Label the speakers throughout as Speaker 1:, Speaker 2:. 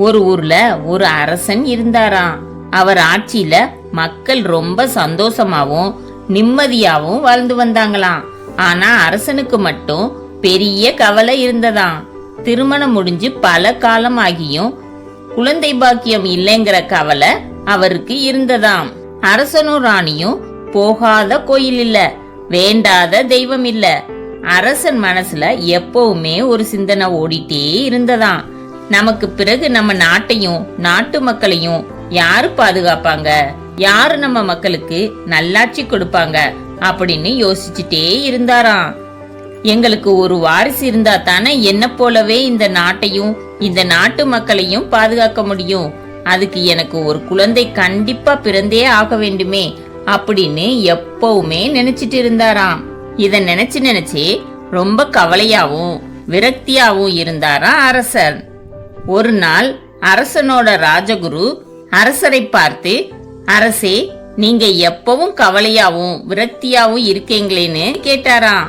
Speaker 1: ஒரு ஊர்ல ஒரு அரசன் இருந்தாராம். அவர் ஆட்சியில மக்கள் ரொம்ப சந்தோஷமாவும் நிம்மதியாவும் வாழ்ந்து வந்தாங்களாம். ஆனா அரசனுக்கு மட்டும் பெரிய கவலை இருந்ததாம். திருமணம் முடிஞ்சு பல காலம் ஆகியும் குழந்தை பாக்கியம் இல்லைங்கிற கவலை அவருக்கு இருந்ததாம். அரசனும் ராணியும் போகாத கோயில் இல்ல வேண்டாத தெய்வம் இல்ல. அரசன் மனசுல எப்பவுமே ஒரு சிந்தனை ஓடிட்டே இருந்ததாம். நமக்கு பிறகு நம்ம நாட்டையும் நாட்டு மக்களையும் யாரு பாதுகாப்பாங்க? யாரு நம்ம மக்களுக்கு நல்லாட்சி கொடுப்பாங்க? அப்படின்னு யோசிச்சுட்டே இருந்தாராம். எங்களுக்கு ஒரு வாரிசு இருந்தா தானே என்ன போலவே இந்த நாட்டையும் இந்த நாட்டு மக்களையும் பாதுகாக்க முடியும். அதுக்கு எனக்கு ஒரு குழந்தை கண்டிப்பா பிறந்தே ஆக வேண்டுமே அப்படின்னு எப்பவுமே நினைச்சிட்டு இருந்தாராம். இத நினைச்சு நினைச்சு ரொம்ப கவலையாவும் விரக்தியாவும் இருந்தாராம் அரசர். ஒரு நாள் அரசனோட ராஜகுரு அரசரை பார்த்து அரசே நீங்க எப்பவும் கவலையாவும் விரக்தியாவும் இருக்கீங்களேன்னு கேட்டாராம்.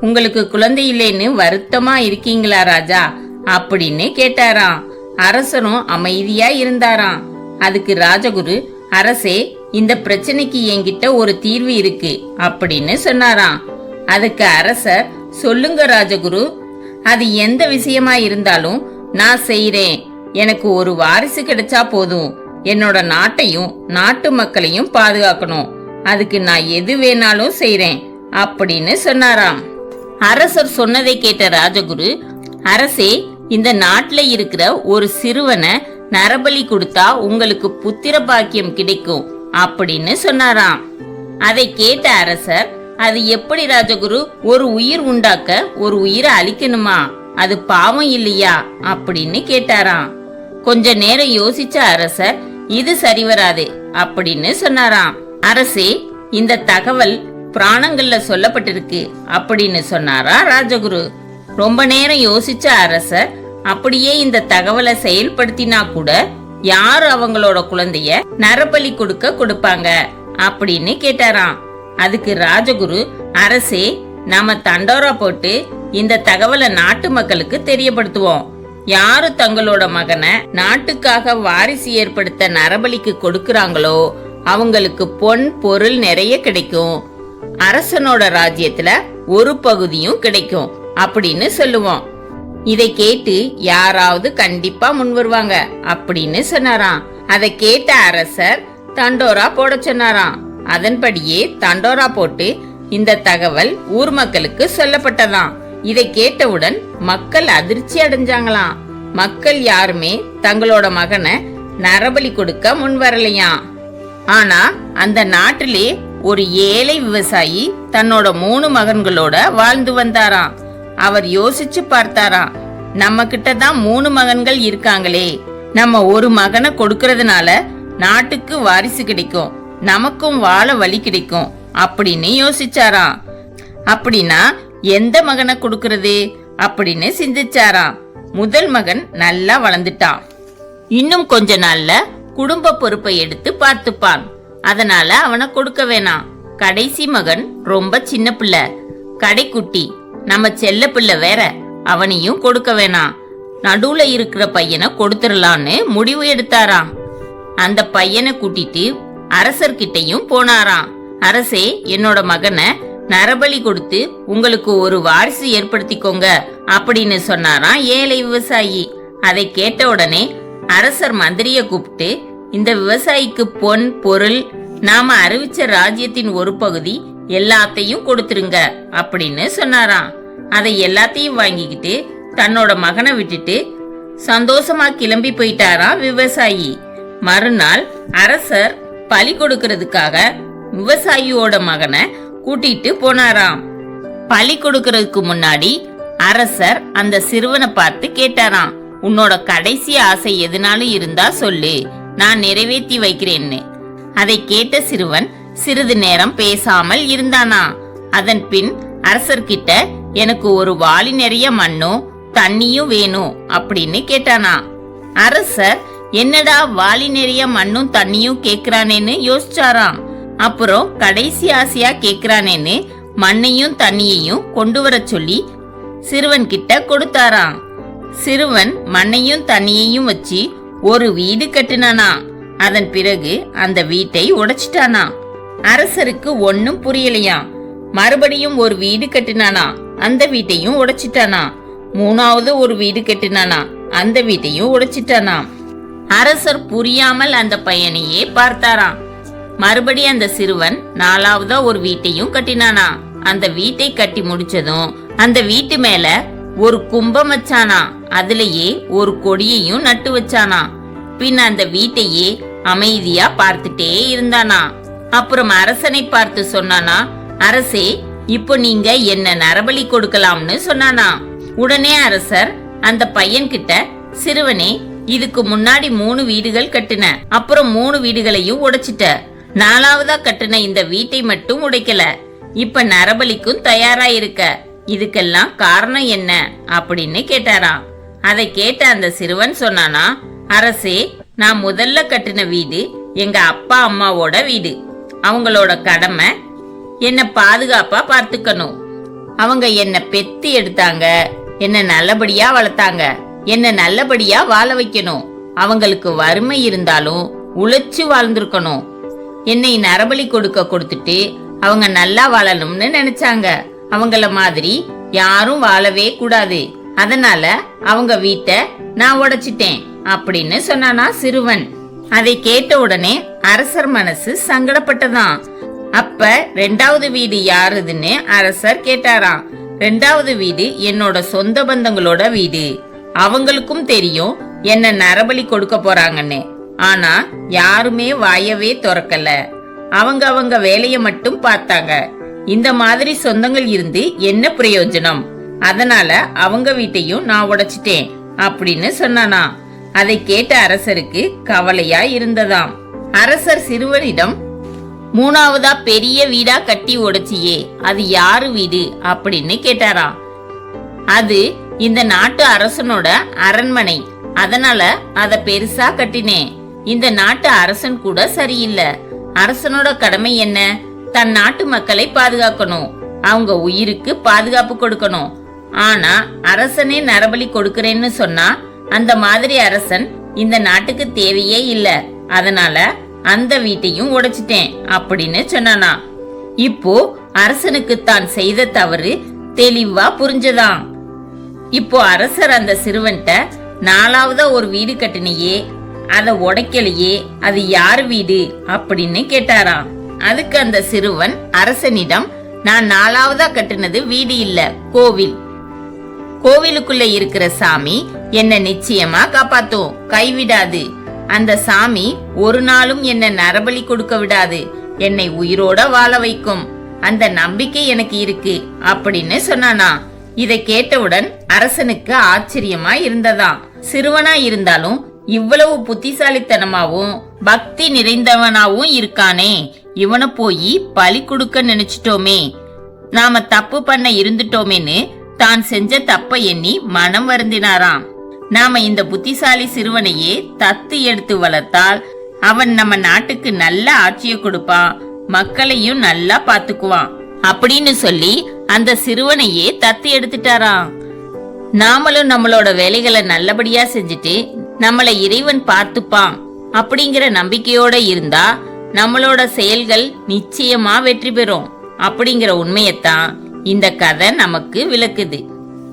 Speaker 1: உங்களுக்கு குழந்தை இல்லைன்னு வருத்தமா இருக்கீங்களா ராஜா? அப்படின்னு கேட்டாராம். அரசனும் அமைதியா இருந்தாராம். அதுக்கு ராஜகுரு அரசே இந்த பிரச்சனைக்கு என்கிட்ட ஒரு தீர்வு இருக்கு அப்படின்னு சொன்னாராம். அதுக்கு அரசர் சொல்லுங்க ராஜகுரு அது எந்த விஷயமா இருந்தாலும் நான் செய்றேன். எனக்கு ஒரு வாரிசு கிடைச்சா போதும். என்னோட நாட்டையும் நாட்டு மக்களையும் பாதுகாக்கணும். அதுக்கு நான் எது வேணாலும் செய்றேன் அப்படின்னு சொன்னாராம். அரசர் சொன்னதை கேட்ட ராஜகுரு அரசே இந்த நாட்டுல இருக்கிற ஒரு சிறுவனை நரபலி கொடுத்தா உங்களுக்கு புத்திர பாக்கியம் கிடைக்கும் அப்படின்னு சொன்னாராம். அதை கேட்ட அரசர் அது எப்படி ராஜகுரு? ஒரு உயிர் உண்டாக்க ஒரு உயிரை அழிக்கணுமா? அது பாவம் இல்லையா? அப்படின்னு கேட்டாராம். கொஞ்ச நேரம் யோசிச்ச அரசர் இது சரி வராது அப்படின்னு சொன்னாராம். அரசே இந்த தகவல் புராணங்கள்ல சொல்லப்பட்டிருக்கு அப்படின்னு சொன்னாரா ராஜகுரு. ரொம்ப நேரம் யோசிச்ச அரசர் அப்படியே இந்த தகவலை செயல்படுத்தினா கூட யார் அவங்களோட குழந்தைய நரபலி கொடுக்க கொடுப்பாங்க அப்படின்னு கேட்டாராம். அதுக்கு ராஜகுரு அரசே நாம தண்டோரா போட்டு இந்த தகவலை நாட்டு மக்களுக்கு தெரியப்படுத்துவோம். யாரு தங்களோட மகனை நாட்டுக்காக வாரிசு ஏற்படுத்த நரபலிக்கு கொடுக்கறாங்களோ அவங்களுக்கு பொன் பொருள் நிறைய கிடைக்கும். அரசனோட ராஜ்யத்துல ஒரு பகுதியும் கிடைக்கும் அப்படின்னு சொல்லுவோம். இதை கேட்டு யாராவது கண்டிப்பா முன் வருவாங்க அப்படின்னு சொன்னாராம். அதை கேட்ட அரசர் தண்டோரா போட சொன்னாராம். அதன்படியே தண்டோரா போட்டு இந்த தகவல் ஊர் மக்களுக்கு சொல்லப்பட்டதாம். இதை கேட்டவுடன் மக்கள் அதிர்ச்சி அடைஞ்சாங்களாம். மக்கள் யாருமே தங்களோட மகனை நரபலி கொடுக்க முன் வரலையாம். ஆனா அந்த நாட்டிலே ஒரு ஏழை விவசாயி தன்னோட மூணு மகன்களோட வாழ்ந்து வந்தாராம். அவர் யோசிச்சு பார்த்தாராம் நம்ம கிட்ட தான் மூணு மகன்கள் இருக்காங்களே. நம்ம ஒரு மகனை கொடுக்கறதுனால நாட்டுக்கு வாரிசு கிடைக்கும் நமக்கும் வாழ வழி கிடைக்கும் அப்படின்னு யோசிச்சாராம். அப்படின்னா எந்த மகனை கொடுக்கறது? அப்படின்னு சிந்திச்சாராம். முதல் மகன் நல்லா வளர்ந்துட்டான். இன்னும் கொஞ்ச நாள்ல குடும்ப பொறுப்பை எடுத்து பார்த்துப்பான். அதனால அவனை கொடுக்க வேணாம். கடைசி மகன் ரொம்ப சின்ன பிள்ளை. கடைக்குட்டி. நம்ம செல்ல பிள்ளை வேற. அவனையும் கொடுக்க வேணாம். நடுவுல இருக்கிற பையனை கொடுத்துடலான்னு முடிவு எடுத்தாராம். அந்த பையனை கூட்டிட்டு அரசர்கிட்டயும் போனாராம். அரசே என்னோட மகனை நரபலி கொடுத்து உங்களுக்கு ஒரு வாரிசு ஏற்படுத்திக்கோங்க அப்படின்னு சொன்னாராம் ஏழை விவசாயி. அதை கேட்ட உடனே அரசர் மந்திரிய கூப்பிட்டு இந்த விவசாயிக்கு பொன் பொருள் நாம அறிவிச்ச ராஜ்யத்தின் ஒரு பகுதி எல்லாத்தையும் கொடுத்துருங்க அப்படின்னு சொன்னாராம். அதை எல்லாத்தையும் வாங்கிக்கிட்டு தன்னோட மகனை விட்டுட்டு சந்தோஷமா கிளம்பி போயிட்டாராம் விவசாயி. மறுநாள் அரசர் பலி கொடுக்கறதுக்காக விவசாயியோட மகனை கூட்டிட்டு போனாராம். பழி கொடுக்கறதுக்கு முன்னாடி அரசர் அந்த சிறுவனை பார்த்து கேட்டாராம் உன்னோட கடைசி ஆசை எதுனாலும் இருந்தா சொல்லு நான் நிறைவேற்றி வைக்கிறேன்னு. அதை கேட்ட சிறுவன் சிறிது நேரம் பேசாமல் இருந்தானா அதன் பின் அரசர்கிட்ட எனக்கு ஒரு வாளி நிறைய மண்ணும் தண்ணியும் வேணும் அப்படின்னு கேட்டானா அரசர் என்னடா வாளி நிறைய மண்ணும் தண்ணியும் கேக்குறானேன்னு யோசிச்சாராம். அப்புறம் கடைசி ஆசையா கேக்குறானேன்னு மண்ணையும் தண்ணியையும் கொண்டு வர சொல்லி சிறுவன் கிட்ட கொடுத்தாராம். சிறுவன் மண்ணையும் தண்ணியையும் வச்சு ஒரு வீடு கட்டினானா அதன் பிறகு அந்த வீட்டை உடைச்சிட்டானா அரசருக்கு ஒன்னும் புரியலையாம். மறுபடியும் ஒரு வீடு கட்டினானா அந்த வீட்டையும் உடைச்சிட்டானா மூணாவது ஒரு வீடு கட்டினானா அந்த வீட்டையும் உடைச்சிட்டானா அரசர் புரியாமல் அந்த பையனையே பார்த்தாராம். மறுபடி அந்த சிறுவன் நாலாவதா ஒரு வீட்டையும் கட்டினானா? அந்த வீட்டை கட்டி முடிச்சதும் அந்த வீட்டு மேல ஒரு கும்பம் வச்சானா? அதுலயே ஒரு கொடியையும் நட்டு வச்சானா? பின் அந்த வீட்டையே அமைதியா பார்த்துட்டே இருந்தானா? அப்புறம் அரசனை பார்த்து சொன்னானா அரசே இப்போ நீங்க என்ன நரபலி கொடுக்கலாம்னு சொன்னானா? உடனே அரசர் அந்த பையன்கிட்ட சிறுவனே இதுக்கு முன்னாடி மூணு வீடுகள் கட்டின. அப்புறம் மூணு வீடுகளையும் உடைச்சிட்ட. நாலாவதா கட்டுன இந்த வீட்டை மட்டும் உடைக்கல. இப்ப நரபலிக்கும் தயாரா இருக்க இதுக்கெல்லாம் காரணம் என்ன? அப்படின்னு கேட்டாராம். அதை கேட்ட அந்த சிறுவன் சொன்னானா அரசே நான் முதல்ல கட்டின வீடு எங்க அப்பா அம்மாவோட வீடு. அவங்களோட கடமை என்ன பாதுகாப்பா பார்த்துக்கணும். அவங்க என்ன பெத்து எடுத்தாங்க. என்ன நல்லபடியா வளர்த்தாங்க. என்ன நல்லபடியா வாழ வைக்கணும். அவங்களுக்கு வறுமை இருந்தாலும் உழைச்சு வாழ்ந்திருக்கணும். என்னை நரபலி கொடுக்க கொடுத்துட்டு அவங்க நல்லா வாழணும்னு நினைச்சாங்க. அவங்கள மாதிரி யாரும் வாழவே கூடாது. அதனால அவங்க வீட்டை நான் உடைச்சிட்டேன் அப்படின்னு சொன்னானா சிறுவன். அதை கேட்ட உடனே அரசர் மனசு சங்கடப்பட்டதாம். அப்ப ரெண்டாவது வீடு யாருதுன்னு அரசர் கேட்டாராம். ரெண்டாவது வீடு என்னோட சொந்த பந்தங்களோட வீடு. அவங்களுக்கும் தெரியும் என்ன நரபலி கொடுக்க போறாங்கன்னு. ஆனா யாருமே வாயவே திறக்கல. அவங்க அவங்க வேலைய மட்டும் பார்த்தாங்க. இந்த மாதிரி சொந்தங்கள் இருந்து என்ன பிரயோஜனம்? அதனால அவங்க வீட்டையும் நான் உடைச்சிட்டேன் அப்படின்னு சொன்னானா. அதை கேட்ட அரசருக்கு கவலையா இருந்ததாம். அரசர் சிறுவனிடம் மூணாவதா பெரிய வீடா கட்டி உடைச்சியே அது யாரு வீடு? அப்படின்னு கேட்டாராம். அது இந்த நாட்டு அரசனோட அரண்மனை அதனால அத பெருசா கட்டினேன். இந்த நாட்டு அரசன் கூட சரியில்லை. அரசனோட கடமை என்ன? தன் நாட்டு மக்களை பாதுகாக்கணும். அவங்க உயிருக்கு பாதுகாப்பு கொடுக்கணும். ஆனா அரசனே நரபலி கொடுக்கறேன்னு சொன்னா அந்த மாதிரி அரசன் இந்த நாட்டுக்கு தேவையே இல்ல. அதனால அந்த வீட்டையும் உடைச்சிட்டேன் அப்படின்னு சொன்னானா இப்போ அரசனுக்கு தான் செய்த தவறு தெளிவா புரிஞ்சதாம். இப்போ அரசர் அந்த சிறுவன்ட்ட நாலாவதா ஒரு வீடு கட்டினியே அதை உடைக்கலையே அது யார் வீடு அப்படின்னு கேட்டாராம் அதுக்கு அந்த சிறுவன் அரசனிடம் நான் நாலாவதா கட்டினது வீடு இல்ல கோவில். கோவிலுக்குள்ள இருக்கிற சாமி என்ன நிச்சயமா காப்பாத்தும் கைவிடாது. அந்த சாமி ஒரு நாளும் என்ன நரபலி கொடுக்க விடாது என்னை உயிரோட வாழ வைக்கும். அந்த நம்பிக்கை எனக்கு இருக்கு அப்படின்னு சொன்னானா. இதை கேட்டவுடன் அரசனுக்கு ஆச்சரியமா இருந்ததா. சிறுவனா இருந்தாலும் இவ்வளவு புத்திசாலித்தனமாவும் பக்தி நிறைந்தவனாவும் இருக்கானே. இவனை போய் பலி கொடுக்க நினைச்சிட்டோமே. நாம தப்பு பண்ண இருந்துட்டோமேன்னு தான் செஞ்ச தப்ப எண்ணி மனம் வருந்தினாராம். நாம இந்த புத்திசாலி சிறுவனையே தத்து எடுத்து வளர்த்தால் அவன் நம்ம நாட்டுக்கு நல்ல ஆட்சியை கொடுப்பான் மக்களையும் நல்லா பாத்துக்குவான் அப்படின்னு சொல்லி அந்த சிறுவனையே தத்து எடுத்துட்டாராம். நாமளும் நம்மளோட வேலைகளை நல்லபடியா செஞ்சுட்டு நம்மளை இறைவன் பார்த்துப்பான் அப்படிங்கிற நம்பிக்கையோட இருந்தா நம்மளோட செயல்கள் நிச்சயமா வெற்றி பெறும் அப்படிங்கிற உண்மையத்தான் இந்த கதை நமக்கு விளக்குது.